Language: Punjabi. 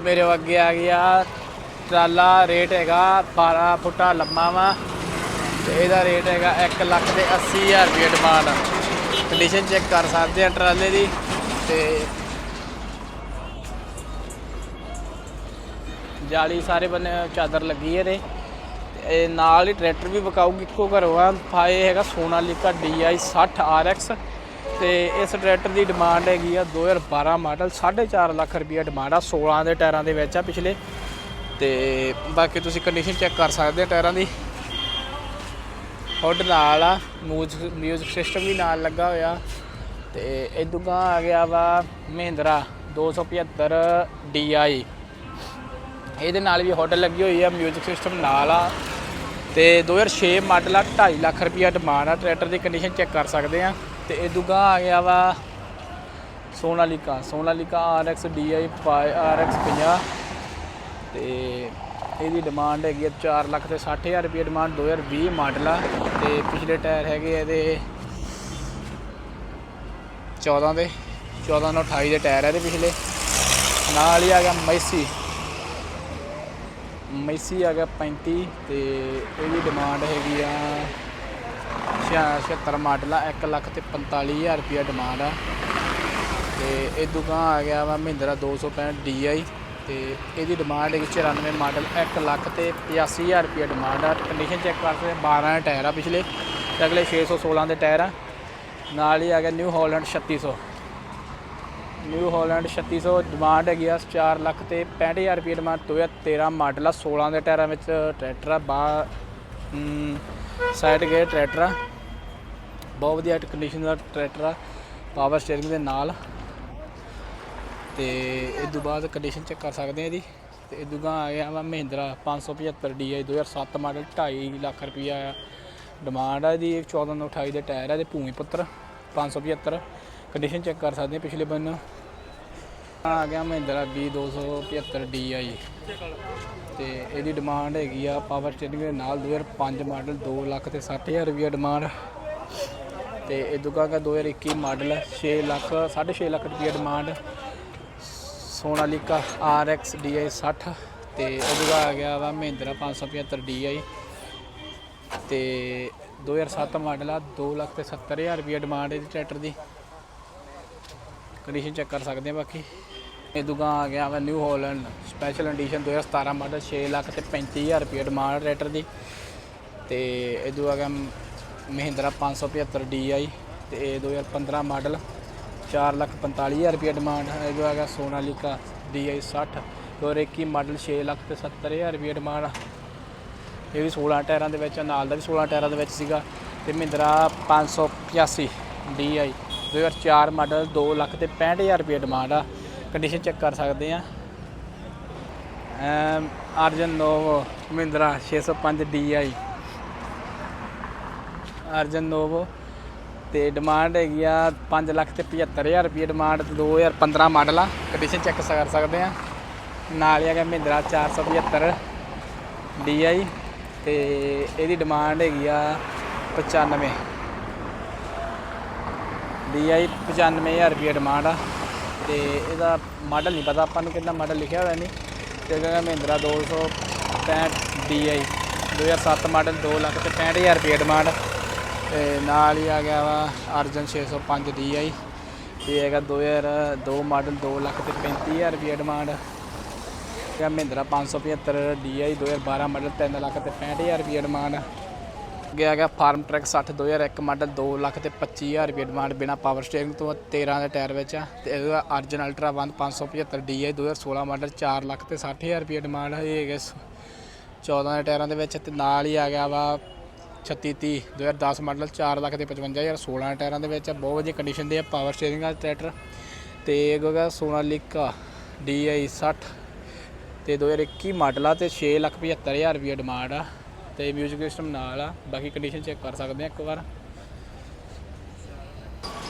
ਮੇਰੇ ਅੱਗੇ ਆ ਗਿਆ ਟਰਾਲਾ, ਰੇਟ ਹੈਗਾ 12 ਫੁੱਟਾ ਲੰਮਾ ਵਾ ਤੇ ਇਹਦਾ ਰੇਟ ਹੈਗਾ 1 ਲੱਖ ਤੇ 80000 ਰੁਪਏ ਡਿਮਾਂਡ ਕੰਡੀਸ਼ਨ ਚੈੱਕ ਕਰ ਸਕਦੇ ਆ ਟਰਾਲੇ ਦੀ ਤੇ ਜਾਲੀ ਸਾਰੇ ਬੰਨੇ ਚਾਦਰ ਲੱਗੀ ਹੈ ਇਹਦੇ ਇਹ ਨਾਲ ਹੀ ਟਰੈਕਟਰ ਵੀ ਵਿਕਾਊਗੀ ਇੱਕੋ ਘਰੋਂ ਆ। ਫਾਏ ਹੈਗਾ ਸੋਨਾਲੀਕਾ DI 60 RX ਤੇ ਇਸ ਟਰੈਕਟਰ ਦੀ ਡਿਮਾਂਡ ਹੈਗੀ ਆ 2012 ਮਾਡਲ 4.5 ਲੱਖ ਰੁਪਈਆ ਡਿਮਾਂਡ ਆ 16 ਦੇ ਟਾਇਰਾਂ ਦੇ ਵਿੱਚ ਆ ਪਿਛਲੇ। ਤੇ ਬਾਕੀ ਤੁਸੀਂ ਕੰਡੀਸ਼ਨ ਚੈੱਕ ਕਰ ਸਕਦੇ ਆ ਟਾਇਰਾਂ ਦੀ। ਹੁੱਡ ਨਾਲ ਆ ਮਿਊਜ਼ਿਕ ਮਿਊਜ਼ਿਕ ਸਿਸਟਮ ਵੀ ਨਾਲ ਲੱਗਾ ਹੋਇਆ। ਤੇ ਇਦੋਂ ਗਾਂ ਆ ਗਿਆ ਵਾ ਮਹਿੰਦਰਾ 275 DI ਇਹਦੇ ਨਾਲ ਵੀ ਹੁੱਡ ਲੱਗੀ ਹੋਈ ਆ ਮਿਊਜ਼ਿਕ ਸਿਸਟਮ ਨਾਲ ਆ। ਤੇ 2006 ਮਾਡਲ ਆ 2.5 ਲੱਖ ਰੁਪਈਆ ਡਿਮਾਂਡ ਆ ਟਰੈਕਟਰ ਦੀ ਕੰਡੀਸ਼ਨ ਚੈੱਕ ਕਰ ਸਕਦੇ ਆ। ਤੇ ਇਹ ਗਾਂ ਆ ਗਿਆ ਵਾ Sonalika Sonalika RX DI RX 50 ਤੇ ਇਹਦੀ ਡਿਮਾਂਡ ਹੈਗੀ ਆ 4 ਲੱਖ ਤੇ 60000 ਰੁਪਏ ਡਿਮਾਂਡ 2020 ਮਾਡਲ ਆ। ਤੇ ਪਿਛਲੇ ਟਾਇਰ ਹੈਗੇ ਆ ਇਹਦੇ 14 ਦੇ 14 ਨਾਲ 28 ਦੇ ਟਾਇਰ ਆ ਇਹਦੇ ਪਿਛਲੇ। ਨਾਲ ਹੀ ਆ ਗਿਆ ਮੈਸੀ। ਮੈਸੀ ਆ ਗਿਆ 35 ਤੇ ਇਹਦੀ ਡਿਮਾਂਡ ਹੈਗੀ ਆ 76 ਮਾਡਲ ਆ 1 ਲੱਖ ਤੇ 45000 ਰੁਪਏ ਡਿਮਾਂਡ ਆ। ਤੇ ਇਹ ਦੁਕਾਨ ਆ ਗਿਆ ਵਾ ਮਹਿੰਦਰਾ 265 DI ਤੇ ਇਹਦੀ ਡਿਮਾਂਡ ਹੈਗੀ 94 ਮਾਡਲ 1 ਲੱਖ ਤੇ 85000 ਰੁਪਏ ਡਿਮਾਂਡ ਆ। ਕੰਡੀਸ਼ਨ ਚੈੱਕ ਕਰ ਸਕਦੇ 12 ਟਾਇਰ ਆ ਪਿਛਲੇ ਤੇ ਅਗਲੇ 616 ਦੇ ਟਾਇਰ ਆ। ਨਾਲ ਹੀ ਆ ਗਿਆ New Holland 3600 New Holland 3600 demand ਹੈਗੀ ਆ 4 ਲੱਖ ਤੇ 65000 ਰੁਪਏ ਡਿਮਾਂਡ 2013 ਮਾਡਲ ਆ 16 ਦੇ ਟਾਇਰਾਂ ਵਿੱਚ ਟਰੈਕਟਰ ਆ ਬਾ ਸਾਈਡ ਗੇਅਰ ਟਰੈਕਟਰ ਆ। ਬਹੁਤ ਵਧੀਆ ਕੰਡੀਸ਼ਨ ਦਾ ਟਰੈਕਟਰ ਆ ਪਾਵਰ ਸਟੀਅਰਿੰਗ ਦੇ ਨਾਲ। ਤੇ ਇਸ ਤੋਂ ਬਾਅਦ ਕੰਡੀਸ਼ਨ ਚੈੱਕ ਕਰ ਸਕਦੇ ਆ ਇਹਦੀ ਤੇ ਇਹ ਦੁਗਾ ਆ ਗਿਆ ਵਾ ਮਹਿੰਦਰਾ 575 DI 2007 ਮਾਡਲ 2.5 ਲੱਖ ਰੁਪਈਆ ਆ ਡਿਮਾਂਡ ਆ ਇਹਦੀ 14 ਤੋਂ 28 ਦੇ ਟਾਇਰ ਆ, ਇਹਦੇ ਭੂਮੀ ਪੁੱਤਰ 575 ਕੰਡੀਸ਼ਨ ਚੈੱਕ ਕਰ ਸਕਦੇ ਆ ਪਿਛਲੇ ਬੰਨ। ਆ ਗਿਆ ਮਹਿੰਦਰਾ B275 DI ਤੇ ਇਹਦੀ ਡਿਮਾਂਡ ਹੈਗੀ ਆ ਪਾਵਰ ਸਟੀਅਰਿੰਗ ਦੇ ਨਾਲ 2005 ਮਾਡਲ 2 ਲੱਖ ਤੇ 60000 ਰੁਪਈਆ ਡਿਮਾਂਡ ਤੇ ਇਹ ਦੁਗਾ ਦਾ 2021 ਮਾਡਲ 6 ਲੱਖ 6.5 ਲੱਖ ਰੁਪਈਆ ਡਿਮਾਂਡ ਸੋਨਾਲੀਕਾ RX DI 60 ਤੇ ਉਹਦਾ ਆ ਗਿਆ ਵਾ ਮਹਿੰਦਰਾ 575 DI ਤੇ 2007 ਮਾਡਲ ਆ 2 ਲੱਖ ਤੇ 70000 ਰੁਪਏ ਡਿਮਾਂਡ ਇਹਦੀ ਟਰੈਕਟਰ ਦੀ। ਕੰਡੀਸ਼ਨ ਚੈੱਕ ਕਰ ਸਕਦੇ ਆ ਬਾਕੀ। ਇਹ ਦੁਕਾਨ ਆ ਗਿਆ ਵਾ New Holland special edition 2017 model 6 lakh ਤੇ 35000 ਰੁਪਏ ਡਿਮਾਂਡ ਟਰੈਕਟਰ ਦੀ। ਤੇ ਇਹ ਦੋ ਆ ਗਿਆ ਮਹਿੰਦਰਾ 575 DI ਤੇ ਇਹ 2015 ਮਾਡਲ 4 ਲੱਖ 45000 ਰੁਪਏ ਡਿਮਾਂਡ ਇਹ ਜੋ ਹੈਗਾ ਸੋਨਾਲੀਕਾ DI 60 2021 ਮਾਡਲ 6 ਲੱਖ ਤੇ 70000 ਰੁਪਏ ਡਿਮਾਂਡ ਇਹ ਵੀ 16 ਟਾਇਰਾਂ ਦੇ ਵਿੱਚ ਆ, ਨਾਲ ਦਾ ਵੀ 16 ਟਾਇਰਾਂ ਦੇ ਵਿੱਚ ਸੀਗਾ ਤੇ ਮਹਿੰਦਰਾ 585 DI 2004 ਮਾਡਲ 2 ਲੱਖ ਤੇ 65000 ਰੁਪਏ ਡਿਮਾਂਡ ਆ। ਕੰਡੀਸ਼ਨ ਚੈੱਕ ਕਰ ਸਕਦੇ ਆ। M Arjun Novo Mahindra 605 DI Arjun Novo ਤੇ ਡਿਮਾਂਡ ਹੈਗੀ ਆ 5 ਲੱਖ ਤੇ 75000 ਰੁਪਏ ਡਿਮਾਂਡ ਤੇ 2015 ਮਾਡਲ ਆ। ਕੰਡੀਸ਼ਨ ਚੈੱਕ ਕਰ ਸਕਦੇ ਆ। ਨਾਲ ਹੀ ਹੈਗਾ ਮਹਿੰਦਰਾ 475 DI ਤੇ ਇਹਦੀ ਡਿਮਾਂਡ ਹੈਗੀ ਆ 95 DI 95000 ਰੁਪਏ ਡਿਮਾਂਡ ਆ ਤੇ ਇਹਦਾ ਮਾਡਲ ਨਹੀਂ ਪਤਾ, ਆਪਾਂ ਨੂੰ ਕਿੰਨਾ ਮਾਡਲ ਲਿਖਿਆ ਹੋਇਆ ਨਹੀਂ ਤੇ ਹੈਗਾ ਮਹਿੰਦਰਾ 265 DI 2007 ਮਾਡਲ 2 ਲੱਖ ਤੇ 65000 ਰੁਪਏ ਡਿਮਾਂਡ ਤੇ ਨਾਲ ਹੀ ਆ ਗਿਆ ਵਾ ਅਰਜਨ 605 DI ਇਹ ਹੈਗਾ 2002 ਮਾਡਲ 2 ਲੱਖ ਤੇ 35000 ਰੁਪਏ ਡਿਮਾਂਡ ਇਹ ਮਹਿੰਦਰਾ 575 DI 2012 ਮਾਡਲ 3 ਲੱਖ ਤੇ 65000 ਰੁਪਏ ਡਿਮਾਂਡ ਗਿਆ ਗਿਆ ਫਾਰਮ ਟਰੈਕ 60 2001 ਮਾਡਲ 2 ਲੱਖ ਤੇ 25000 ਰੁਪਏ ਡਿਮਾਂਡ ਬਿਨਾ ਪਾਵਰ ਸਟੀਅਰਿੰਗ ਤੋਂ 13 ਦੇ ਟਾਇਰ ਵਿੱਚ ਆ। ਤੇ ਇਹਦਾ Arjun ultra 1 575 DI 2016 model 4 lakh ਤੇ 60000 ਰੁਪਏ ਡਿਮਾਂਡ ਇਹ ਹੈਗੇ 14 ਦੇ ਟਾਇਰਾਂ ਦੇ ਵਿੱਚ ਤੇ ਨਾਲ ਹੀ ਆ ਗਿਆ ਵਾ 36 30 2010 ਮਾਡਲ 4 ਲੱਖ ਤੇ 55000 16 ਟਾਇਰਾਂ ਦੇ ਵਿੱਚ ਆ, ਬਹੁਤ ਵਧੀਆ ਕੰਡੀਸ਼ਨ ਦੇ ਆ ਪਾਵਰ ਸਟੀਅਰਿੰਗ ਵਾਲਾ ਟਰੈਕਟਰ ਤੇ ਇਹ ਹੈਗਾ ਸੋਨਾਲੀਕਾ DI 60 ਤੇ 2021 ਮਾਡਲ ਆ ਤੇ 6 ਲੱਖ 75000 ਰੁਪਏ ਡਿਮਾਂਡ ਆ। ਤੇ ਮਿਊਜ਼ਿਕ ਸਿਸਟਮ ਨਾਲ ਆ। ਬਾਕੀ ਕੰਡੀਸ਼ਨ ਚੈੱਕ ਕਰ ਸਕਦੇ ਆ ਇੱਕ ਵਾਰ।